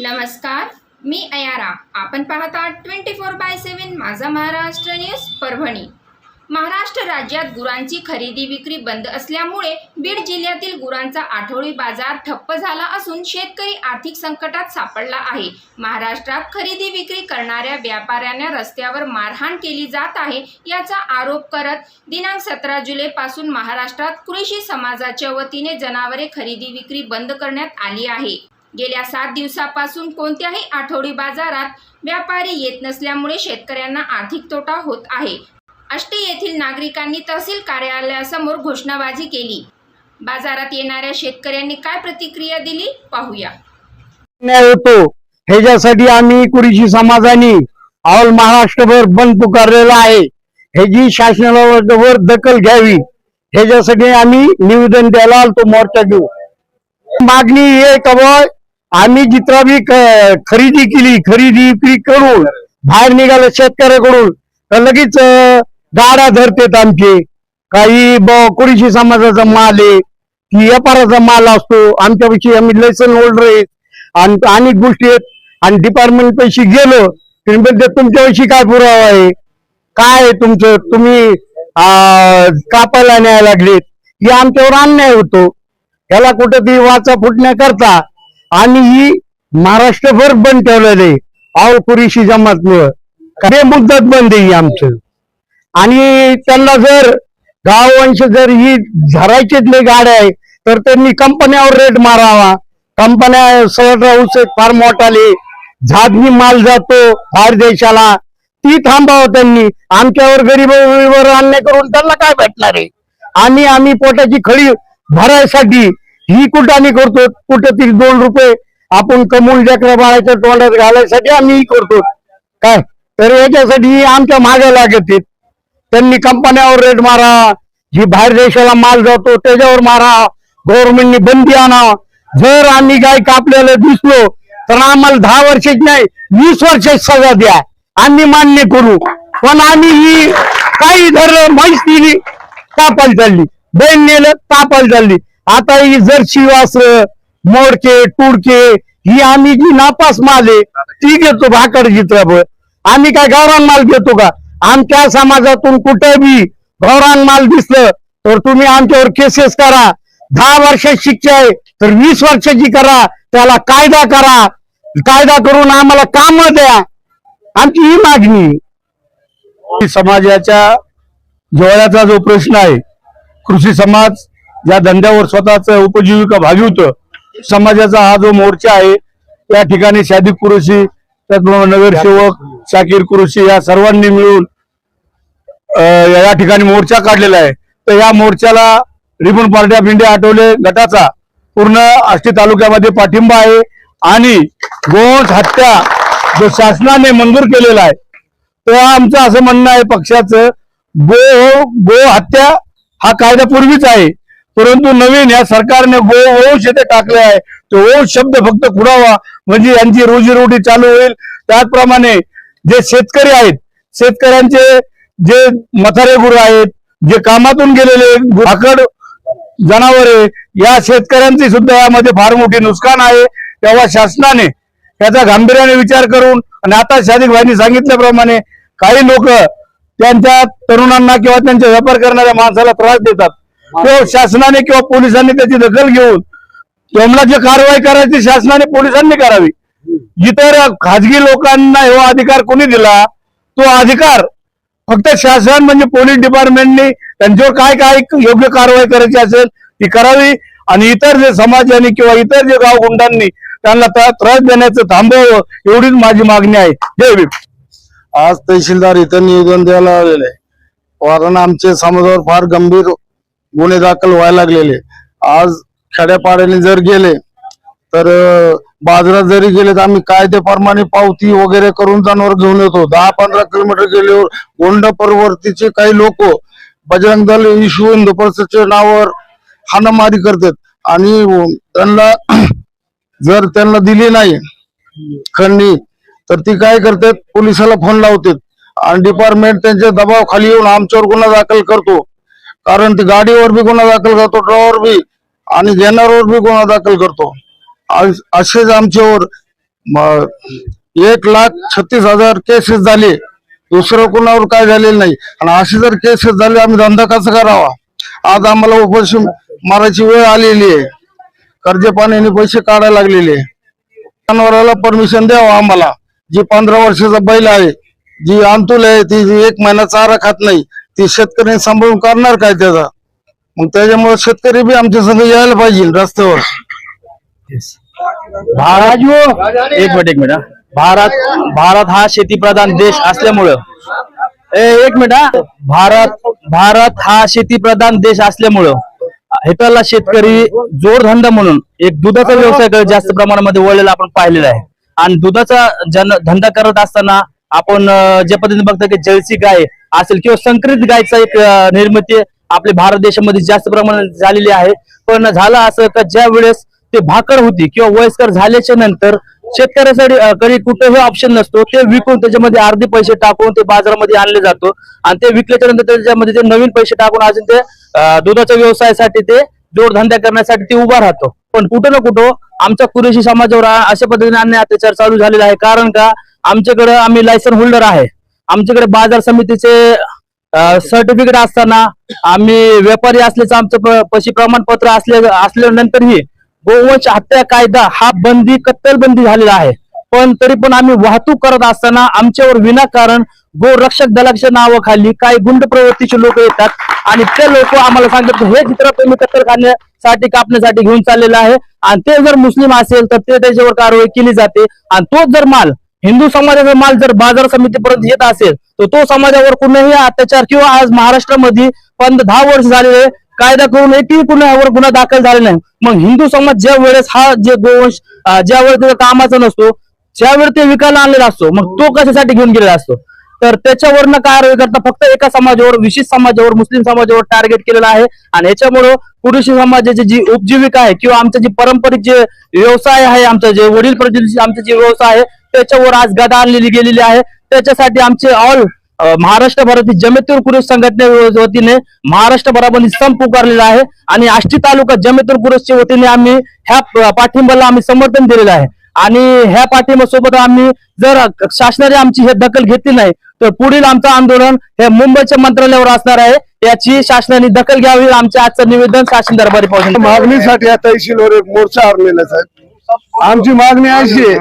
नमस्कार मी अयारा. आपण पाहता ट्वेंटी फोर बाय सेवन माझा महाराष्ट्र न्यूज परभणी. महाराष्ट्र राज्यात गुरांची खरेदी विक्री बंद असल्यामुळे बीड जिल्ह्यातील गुरांचा आठवडी बाजार ठप्प झाला असून शेतकरी आर्थिक संकटात सापडला आहे. महाराष्ट्रात खरेदी विक्री करणाऱ्या व्यापाऱ्यांना रस्त्यावर मारहाण केली जात आहे याचा आरोप करत दिनांक सतरा जुलैपासून महाराष्ट्रात कृषी समाजाच्या वतीने जनावरे खरेदी विक्री बंद करण्यात आली आहे. गेल्या सात दिवसापासून कोणत्याही आठवडी बाजारात व्यापारी येत नसल्यामुळे शेतकऱ्यांना आर्थिक तोटा होत आहे. आष्टी येथील नागरिकांनी तहसील कार्यालयासमोर घोषणाबाजी केली. बाजारात येणाऱ्या शेतकऱ्यांनी काय प्रतिक्रिया दिली? पाहूया. होतो. ह्याच्यासाठी आम्ही कुरीशी समाजाने ऑल महाराष्ट्रभर बंद पुकारलेला आहे. ह्याची शासनावर दखल घ्यावी. ह्याच्यासाठी आम्ही निवेदन द्यायला आलो मोर्चा घेऊ मागणी हे का आम्ही जिथं बी खरेदी केली खरेदी विक्री करून बाहेर निघालं शेतकऱ्याकडून तर लगेच अं, गाड्या धरतेत आमचे. काही ब- समाजाचा माल आहे की व्यापाराचा माल असतो. आमच्यापेक्षा आम्ही लायसन होल्डर आहेत. आणि अनेक गोष्टी आहेत. आणि डिपार्टमेंट पैसे गेलो तरी म्हणते तुमच्याविषयी काय पुरावा आहे? काय आहे तुमचं? तुम्ही कापायला न्यायला लागलेत. हे आमच्यावर अन्याय होतो. याला ती वाचा फुटण्याकरता आणि ही महाराष्ट्रभर बंद ठेवलेलं आहे कुरीशी जमातमुळं खरे मुद्दत बंद आहे ही आमचं. आणि त्यांना जर गाववंश जर ही झरायचीतले गाड्या आहे तर त्यांनी कंपन्यावर रेट मारावा. कंपन्या सहज हाऊस फार मोठाले. झादनी माल जातो बाहेर देशाला. ती थांबावं त्यांनी. आमच्यावर गरीबावर अन्याय करून त्यांना काय भेटणार आहे? आणि आम्ही पोटाची खळी भरायसाठी ही कुठं आम्ही करतो? कुठेतरी दोन रुपये आपण कमवून लेकरा बाळाच्या तोंडात घालायसाठी आम्ही करतो. काय? तर याच्यासाठी आमच्या मागे लागत त्यांनी कंपन्यावर रेट मारा जी बाहेर देशाला माल जातो त्याच्यावर मारा गव्हर्नमेंटनी बंदी आणा. जर आम्ही गाय कापलेलं दिसलो तर आम्हाला दहा वर्षाची नाही वीस वर्षाची सजा द्या. आम्ही मान्य करू. पण आम्ही ही काही धरलं म्हैस दिली तापायला चालली. बैल नेलं तापायला चालली. आता ही जरशी वासर मोडके टुडके ही आम्ही जी नापास माल आहे ती घेतो भाकड चित्रपट आम्ही काय गौरान माल घेतो का? आमच्या समाजातून कुठे बी माल दिसलं तर तुम्ही आमच्यावर केसेस करा. दहा वर्षाची शिक्षा आहे तर वीस वर्षाची करा. त्याला कायदा करा. कायदा करून आम्हाला काम द्या. आमची ही मागणी समाजाच्या जोळ्याचा जो प्रश्न आहे कृषी समाज या धंद्यावर स्वतःच उपजीविका भागवतं समाजाचा हा जो मोर्चा आहे या ठिकाणी शादी कुरुशी त्याचप्रमाणे नगरसेवक शाकीर कुरुशी या सर्वांनी मिळून अं, या ठिकाणी मोर्चा काढलेला आहे. तर या मोर्चाला Republican party of India Athawale गटाचा पूर्ण आष्टी तालुक्यामध्ये पाठिंबा आहे आणि गोवंश हत्या जो शासनाने मंजूर केलेला आहे तर आमचं असं म्हणणं आहे पक्षाचं गो गो हत्या हा कायदा पूर्वीच आहे. परंतु नवीन या सरकारने गो वंश येथे टाकले आहे. तो वंश शब्द फक्त खुडावा म्हणजे यांची रोजीरोटी चालू होईल. त्याचप्रमाणे जे शेतकरी आहेत शेतकऱ्यांचे जे मथारे गुरु आहेत जे कामातून गेलेले भाकड जनावरे या शेतकऱ्यांची सुद्धा यामध्ये फार मोठी नुकसान आहे. तेव्हा शासनाने याचा गांभीर्याने विचार करून आणि आता शादिक भाईंनी सांगितल्याप्रमाणे काही लोक त्यांच्या तरुणांना किंवा त्यांचा व्यापार करणाऱ्या माणसाला त्रास देतात. तो शासनाने किंवा पोलिसांनी त्याची दखल घेऊन त्यांना जे कारवाई करायची शासनाने पोलिसांनी करावी. इतर खाजगी लोकांना हा अधिकार कोणी दिला? तो अधिकार फक्त शासन म्हणजे पोलीस डिपार्टमेंटने त्यांच्यावर काय काय योग्य कारवाई करायची असेल ती करावी. आणि इतर जे समाजाने किंवा इतर जे गाव गुंडांनी त्यांना त्रास देण्याचं थांबवावं एवढीच माझी मागणी आहे. जय भीम. आज तहसीलदार इथं निवेदन द्यायला आलेले आहे. कारण आमचे समाजावर फार गंभीर गुन्हे दाखल व्हायला लागलेले. आज खेड्यापाड्याने जर गेले तर बाजारात जरी गेले तर आम्ही कायद्याप्रमाणे पावती वगैरे करून जनावर घेऊन येतो. दहा पंधरा किलोमीटर गेल्यावर गोंड परवर्तीचे काही लोक बजरंग दल इशू हिंदू नावावर हाणामारी करतात. आणि त्यांना जर त्यांना दिली नाही खंडणी तर ती काय करतात? पोलिसाला फोन लावतात. आणि डिपार्टमेंट त्यांच्या दबावाखाली येऊन आमच्यावर गुन्हा दाखल करतो. कारण ती गाडीवर बी गुन्हा दाखल करतो ड्रॉवर बी आणि घेणाऱ्यावर बी गुन्हा दाखल करतो. असेच आमच्यावर एक लाख छत्तीस हजार केसेस झाले. दुसरं कोणावर काय झालेलं नाही. आणि अशी जर केसेस झाले आम्ही धंदा कसा करावा? आज आम्हाला उपाशी मारायची वेळ आलेली आहे. कर्ज पाण्याने पैसे काढायला लागलेले जनावराला परमिशन द्यावा आम्हाला. जी पंधरा वर्षाचा बैल आहे जी आंतुल आहे ती एक महिना चारा खात नाही ती शेतकरी सांभाळून करणार काय त्याचा? मग त्याच्यामुळे शेतकरी बी आमच्या संग यायला पाहिजे रस्त्यावर. भारत एक मिनिट एक मिनिट. भारत भारत हा शेतीप्रधान देश असल्यामुळं. ए, एक मिनिट हा. भारत भारत हा शेतीप्रधान देश असल्यामुळं हेतरला शेतकरी जोडधंदा म्हणून एक दुधाचा व्यवसायाकडे जास्त प्रमाणामध्ये वळलेला आपण पाहिलेला आहे. आणि दुधाचा जन धंदा करत असताना आपण ज्या पद्धतीने बघतो की जर्सी गाय असेल किंवा संकरित गायचा एक निर्मिती आपल्या भारत देशामध्ये जास्त प्रमाणात झालेली आहे. पण झालं असं का ज्या वेळेस ते भाकर होती किंवा वयस्कर झाल्याच्यानंतर शेतकऱ्यासाठी कधी कुठेही ऑप्शन नसतो. ते विकून त्याच्यामध्ये अर्धे पैसे टाकून ते बाजारामध्ये आणले जातो. आणि ते विकल्याच्या नंतर त्याच्यामध्ये ते नवीन पैसे टाकून अजून ते दुधाच्या व्यवसायासाठी ते जोडधंदा करण्यासाठी ते उभा राहतो. पण कुठं ना कुठं आमच्या कुरेशी समाजावर अशा पद्धतीने अन्याय अत्याचार चालू झालेला आहे. कारण का? आमच्याकडे आम्ही लायसन होल्डर आहे. आमच्याकडे बाजार समितीचे सर्टिफिकेट असताना आम्ही व्यापारी असल्याचं आमचं पशी प्रमाणपत्र असले असल्यानंतरही गोवंश हत्या कायदा हा बंदी कत्तल बंदी झालेला आहे. पण तरी पण आम्ही वाहतूक करत असताना आमच्यावर विनाकारण गोरक्षक दलाच्या नावाखाली काही गुंड प्रवृत्तीचे लोक येतात आणि ते लोक आम्हाला सांगतात की हे चित्र तुम्ही कत्तल खाण्यासाठी कापण्यासाठी घेऊन चाललेलं आहे. आणि ते जर मुस्लिम असेल तर ते त्याच्यावर कारवाई केली जाते. आणि तोच जर माल हिंदू समाजाचा माल जर बाजार समितीपर्यंत येत असेल तर तो समाजावर कुणीही अत्याचार किंवा आज महाराष्ट्रामध्ये पण दहा वर्ष झालेले कायदा करून एकही गुन्ह्यावर गुन्हा दाखल झाले नाही. मग हिंदू समाज ज्या वेळेस हा जे गोवंश ज्या वेळेस त्याचा कामाचा नसतो ज्यावेळी ते विकायला आणलेला असतो मग तो कशासाठी घेऊन गेलेला असतो? तर त्याच्यावरनं कारवाई करता फक्त एका समाजावर विशेष समाजावर मुस्लिम समाजावर टार्गेट केलेला आहे. आणि याच्यामुळं पुरुष समाजाची जी उपजीविका आहे किंवा आमचं जे पारंपरिक जे व्यवसाय आहे आमचं जे वडील प्रजोत आमचे जे व्यवसाय आहे त्याच्यावर आज गदा आणलेली गेलेली आहे. त्याच्यासाठी आमचे ऑल महाराष्ट्रभरातील जमेतूर पुरुष संघटने वतीने महाराष्ट्रभरामध्ये संप पुकारलेला आहे आणि आष्टी तालुका जमेतूर पुरुषच्या वतीने आम्ही ह्या पाठिंबाला पाठिंब्याला आम्ही समर्थन दिलेलं आहे. आणि ह्या पाठिंब्यासोबत आम्ही जर शासनाने आमची हे दखल घेतली नाही तर पुढील आमचं आंदोलन हे मुंबईच्या मंत्रालयावर असणार आहे. याची शासनाने दखल घ्यावी आमचं आजचं निवेदन शासन दरबारी पाहून. मागणीसाठी तहसीलवर एक मोर्चा आणलेला साहेब. आमची मागणी अशी आहे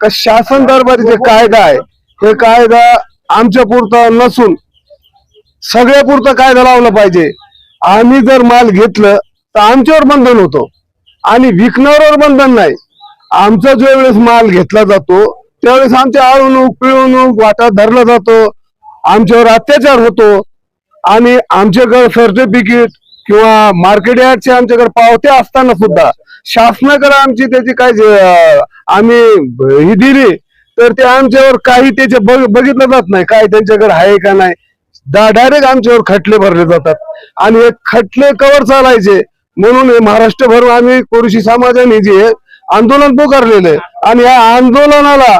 का शासन दरबारी जे कायदा आहे. हे कायदा आमच्या पुरता नसून सगळ्या पुरता कायदा लावला पाहिजे. आम्ही जर माल घेतलं तर आमच्यावर बंधन होतो. आणि विकणाऱ्यावर बंधन नाही. आमचा जो वेळेस माल घेतला जातो त्यावेळेस आमच्या आळवणूक पिळवणूक वाटा धरला जातो. आमच्यावर अत्याचार होतो. आणि आमच्याकडे सर्टिफिकेट किंवा मार्केट यार्डचे आमच्याकडे पावत्या असताना सुद्धा शासनाकडे आमची त्याची काय आम्ही ही दिली तर ते आमच्यावर काही त्याचे बघ बघितलं जात नाही काय त्यांच्याकडे आहे का नाही. डायरेक्ट आमच्यावर खटले भरले जातात. आणि हे खटले कवर चालायचे म्हणून हे महाराष्ट्रभर आम्ही कोरशी समाजाने जे आंदोलन पुकारलेलं. आहे आणि या आंदोलनाला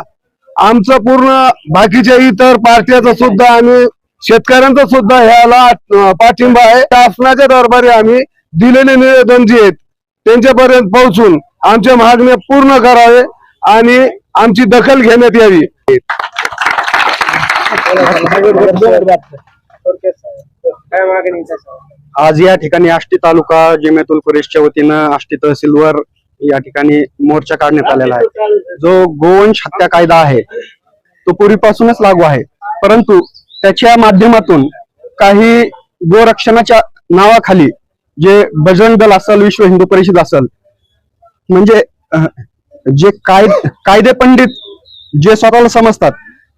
आमचं पूर्ण बाकीच्या इतर पार्ट्याचा सुद्धा आणि शेतकऱ्यांचा सुद्धा ह्याला पाठिंबा आहे. शासनाच्या दरबारी आम्ही दिलेले निवेदन जे आहेत त्यांच्यापर्यंत पोहोचून आमच्या मागण्या पूर्ण करावे आणि आमची दखल घेण्यात यावी. आज या ठिकाणी आष्टी तालुका जिमेतुल कुरेशच्या वतीनं आष्टी तहसीलवर या ठिकाणी मोर्चा काढण्यात आलेला आहे. जो गोवंश हत्या कायदा आहे तो पूर्वीपासूनच लागू आहे. परंतु त्याच्या माध्यमातून काही गोरक्षणाच्या नावाखाली जे बजरंग दल असेल विश्व हिंदू परिषद असेल म्हणजे जे काय कायदे पंडित जे स्वतःला समजतात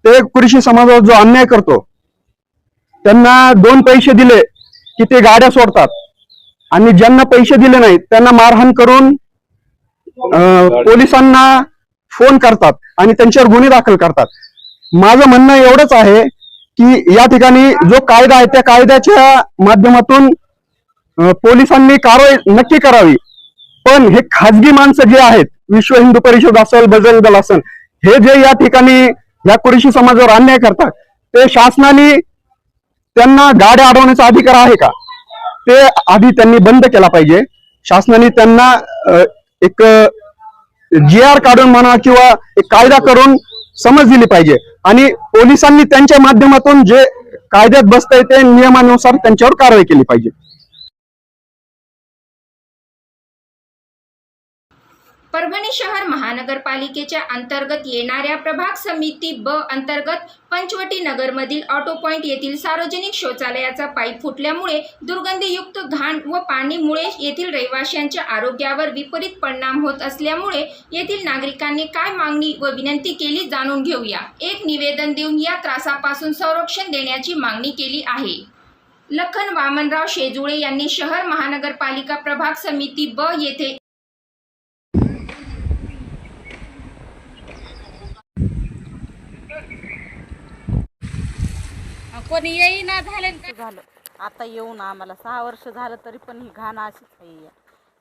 ते कृषी समाजावर जो अन्याय करतो त्यांना दोन पैसे दिले की ते गाड्या सोडतात. आणि ज्यांना पैसे दिले नाहीत त्यांना मारहाण करून अं, पोलिसांना फोन करतात आणि त्यांच्यावर गुन्हे दाखल करतात. माझं म्हणणं एवढंच आहे की या ठिकाणी जो कायदा आहे त्या कायद्याच्या माध्यमातून पोलिसांनी कारवाई नक्की करावी. पण हे खाजगी माणसं जे आहेत विश्व हिंदू परिषद असेल बजरंग दल असेल हे जे या ठिकाणी या कुरेशी समाजावर अन्याय करतात ते शासनाने त्यांना गाड्या अडवण्याचा अधिकार आहे का? ते आधी त्यांनी बंद केला पाहिजे. शासनाने त्यांना एक जी आर काढून म्हणा किंवा एक कायदा करून समज दिली पाहिजे. आणि पोलिसांनी त्यांच्या माध्यमातून जे कायद्यात बसतंय ते नियमानुसार त्यांच्यावर कारवाई केली पाहिजे. परभणी शहर महानगरपालिकेच्या अंतर्गत येणाऱ्या प्रभाग समिती ब अंतर्गत पंचवटी नगरमधील ऑटो पॉइंट येथील सार्वजनिक शौचालयाचा पाईप फुटल्यामुळे दुर्गंधीयुक्त घाण व पाणीमुळे येथील रहिवाशांच्या आरोग्यावर विपरीत परिणाम होत असल्यामुळे येथील नागरिकांनी काय मागणी व विनंती केली जाणून घेऊया. एक निवेदन देऊन या त्रासापासून संरक्षण देण्याची मागणी केली आहे. लखन वामनराव शेजुळे यांनी शहर महानगरपालिका प्रभाग समिती ब येथे कोणी येईना झालं झालं. आता येऊन आम्हाला सहा वर्ष झालं तरी पण ही घाण अशीच आहे. या.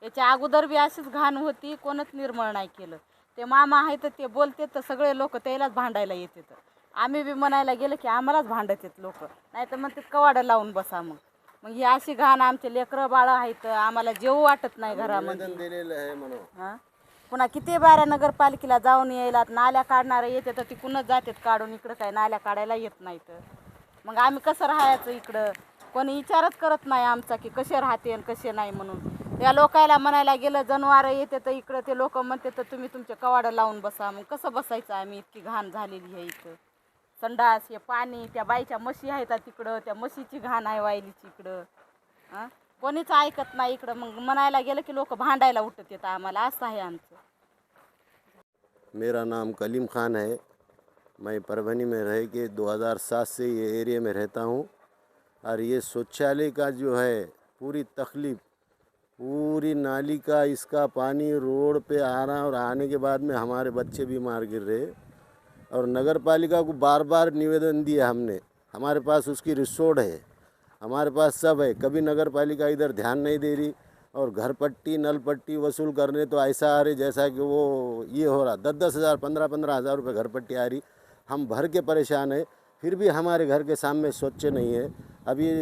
याच्या अगोदर बी अशीच घाण होती कोणच निर्मळ नाही केलं. ते मामा आहे तर ते बोलते तर सगळे लोक त्यालाच भांडायला येते तर आम्ही बी म्हणायला गेलं की आम्हालाच भांडत आहेत लोक. नाही तर म्हणते कवाडं लावून बसा मग. मग ही अशी घाण आमचे लेकरं बाळं आहेत आम्हाला जेव वाटत नाही घरामध्ये. हा? पुन्हा किती बाऱ्या नगरपालिकेला जाऊन यायला नाल्या काढणारे येते तर तिकडूनच जातात काढून इकडं काय नाल्या काढायला येत नाहीत. मग आम्ही कसं राहायचं इकडं? कोणी विचारच करत नाही आमचा की कसे राहते आणि कसे नाही म्हणून. या लोकायला म्हणायला गेलं जनवार येते तर इकडं ते लोक म्हणते तर तुम्ही तुमचे कवाडं लावून बसा. मग कसं बसायचं आम्ही? इतकी घाण झालेली आहे इथं. संडास हे पाणी त्या बाईच्या म्हशी आहेत तिकडं त्या म्हशीची घाण आहे वायलीची इकडं. हां कोणीच ऐकत नाही इकडं. मग म्हणायला गेलं की लोक भांडायला उठत येतं आम्हाला. असं आहे आमचं. मेरा नाम कलीम खान है मैं परभनी में रह के 2007 से ये एरिया में रहता हूँ और ये शौचालय का जो है पूरी तकलीफ़, पूरी नाली का इसका पानी रोड पे आ रहा और आने के बाद में हमारे बच्चे बीमार गिर रहे और नगर पालिका को बार बार निवेदन दिया हमने, हमारे पास उसकी रिसोर्ट है, हमारे पास सब है, कभी नगर पालिका इधर ध्यान नहीं दे रही और घर पट्टी, नल पट्टी वसूल करने तो ऐसा आ रही जैसा कि वो ये हो रहा दस दस हज़ार पंद्रह पंद्रह हज़ार रुपये घर पट्टी आ रही। हम भर के परेशान है, फिर भी हमारे घर के सामने स्वच्छ नहीं है। अभी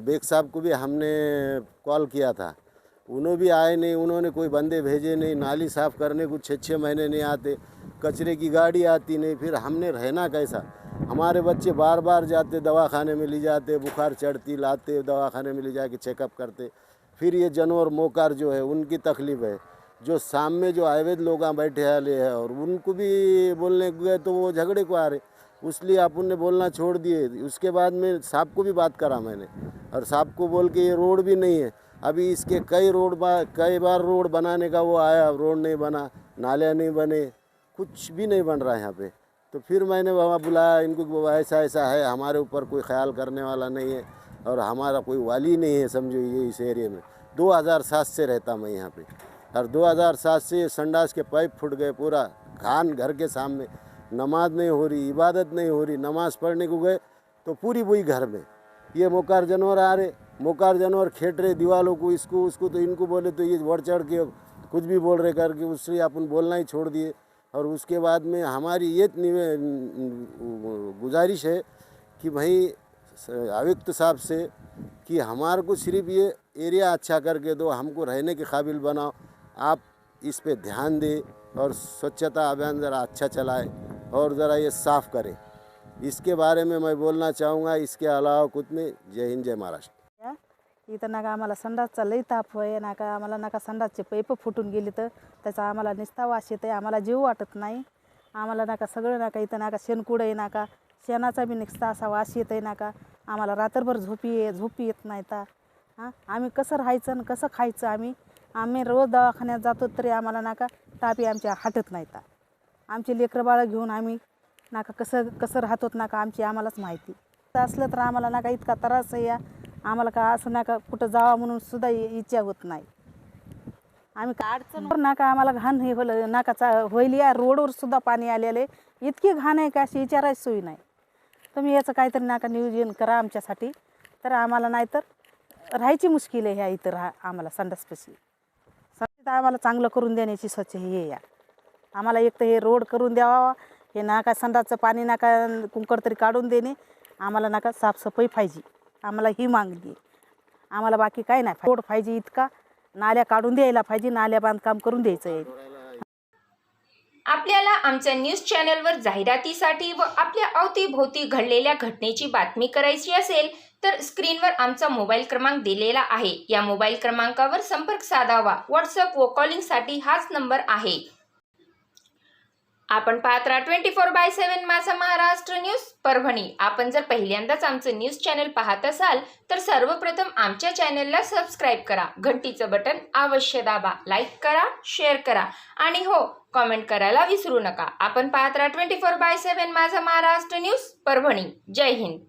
बेग साहब को भी हमने कॉल किया था। उन्होंने भी आए नहीं, उन्होंने कोई बंदे भेजे नहीं, नाली साफ़ करने को छः छः महीने नहीं आते, कचरे की गाड़ी आती नहीं, फिर हमने रहना कैसा? हमारे बच्चे बार बार जाते, दवाखाने में ले जाते, बुखार चढ़ती, लाते, दवाखाने में ले जाके चेकअप करते। फिर ये जानवर मोकार जो है, उनकी तकलीफ़ है। जो सामने जो अवैध लोग बैठे वाले हैं, और उनको भी बोलने गए तो वो झगड़े को आ रहे उसलिए अपन ने बोलना छोड़ दिए। उसके बाद में साहब को भी बात करा मैंने, और साहब को बोल के ये रोड भी नहीं है। अभी इसके कई रोड बा, कई बार रोड बनाने का वो आया, रोड नहीं बना, नाले नहीं बने, कुछ भी नहीं बन रहा है यहाँ पे। तो फिर मैंने वहाँ बुलाया, इनको ऐसा ऐसा है, हमारे ऊपर कोई ख्याल करने वाला नहीं है, और हमारा कोई वाली नहीं है, समझो ये इस एरिए में। 2007 से रहता मैं यहाँ पे। और 2007 से ये संडास के पाइप फूट गए पूरा। खान घर के सामने। नमाज़ नहीं हो रही, इबादत नहीं हो रही, नमाज़ पढ़ने को गए तो पूरी बुई घर में। ये मोकार जानवर आ रहे, मोकार जानवर खेट रहे दीवालों को, इसको, उसको तो इनको बोले तो ये बढ़ चढ़ के कुछ भी बोल रहे करके उससे अपन बोलना ही छोड़ दिए। और उसके बाद में हमारी ये गुजारिश है कि भाई आयुक्त साहब से कि हमारे को सिर्फ़ ये एरिया अच्छा करके दो, हमको रहने के काबिल बनाओ। आप इस पे ध्यान दें और स्वच्छता अभियान ज़रा अच्छा चलाए और ज़रा ये साफ़ करें। इसके बारे में मैं बोलना चाहूँगा इसके अलावा कुछ नहीं। जय हिंद जय महाराष्ट्र। या इथं नका आम्हाला संडासचा लई ताप होय नका आम्हाला नका संडासचे पैप फुटून गेली तर त्याचा आम्हाला निस्ता वास येते आम्हाला जीव वाटत नाही. आम्हाला नका सगळं नका इथं नका शेणकुड आहे नका शेणाचा बी निस्ता असा वास येत आहे नका आम्हाला रात्रभर झोपी ये झोपी येत नाही तर हां? आम्ही कसं राहायचं आणि कसं खायचं आम्ही आम्ही रोज दवाखान्यात जातो तरी आम्हाला नाका तापी आमच्या हटत नाही तर आमची लेकरं बाळं घेऊन आम्ही नाका कसं कसं राहतो नाका आमची आम्हालाच माहिती. तर असलं तर आम्हाला नाका इतका त्रास आहे या. आम्हाला का असं नाका कुठं जावं म्हणून सुद्धा इच्छा होत नाही. आम्ही का अडचण नाका आम्हाला घाण हे होलं नाकाचा होईल या. रोडवर सुद्धा पाणी आलेलं आहे. इतकी घाण आहे का अशी विचारायची सोयी नाही. तुम्ही याचं काहीतरी नाका नियोजन करा आमच्यासाठी. तर आम्हाला नाही तर राहायची मुश्किल आहे ह्या इथं राहा आम्हाला संडासपाशी. तर आम्हाला चांगलं करून देण्याची स्वच्छ हे या आम्हाला एक तर हे रोड करून द्यावा हे नाका संडाचं पाणी नाका कुंकड तरी काढून देणे. आम्हाला नाका साफसफाई पाहिजे. आम्हाला ही मागणी आम्हाला बाकी काय नाही. रोड पाहिजे इतका नाल्या काढून द्यायला पाहिजे नाल्या बांधकाम करून द्यायचं आहे. आपल्याला आमच्या न्यूज चॅनलवर जाहिरातीसाठी व आपल्या अवतीभोवती घडलेल्या घटनेची बातमी करायची असेल तर स्क्रीनवर आमचा मोबाईल क्रमांक दिलेला आहे. या मोबाईल क्रमांकावर संपर्क साधावा. व्हॉट्सअप व कॉलिंगसाठी हाच नंबर आहे. आपण पाहत राहा twenty four by seven Majha Maharashtra news Parbhani. आपण जर पहिल्यांदाच आमचं न्यूज चॅनल पाहत असाल तर सर्वप्रथम आमच्या चॅनलला सबस्क्राईब करा. घंटीचं बटन अवश्य दाबा. लाईक करा शेअर करा. आणि हो कॉमेंट करायला विसरू नका. आपण पाहत राहा twenty four by seven Majha Maharashtra news Parbhani. Jai Hind.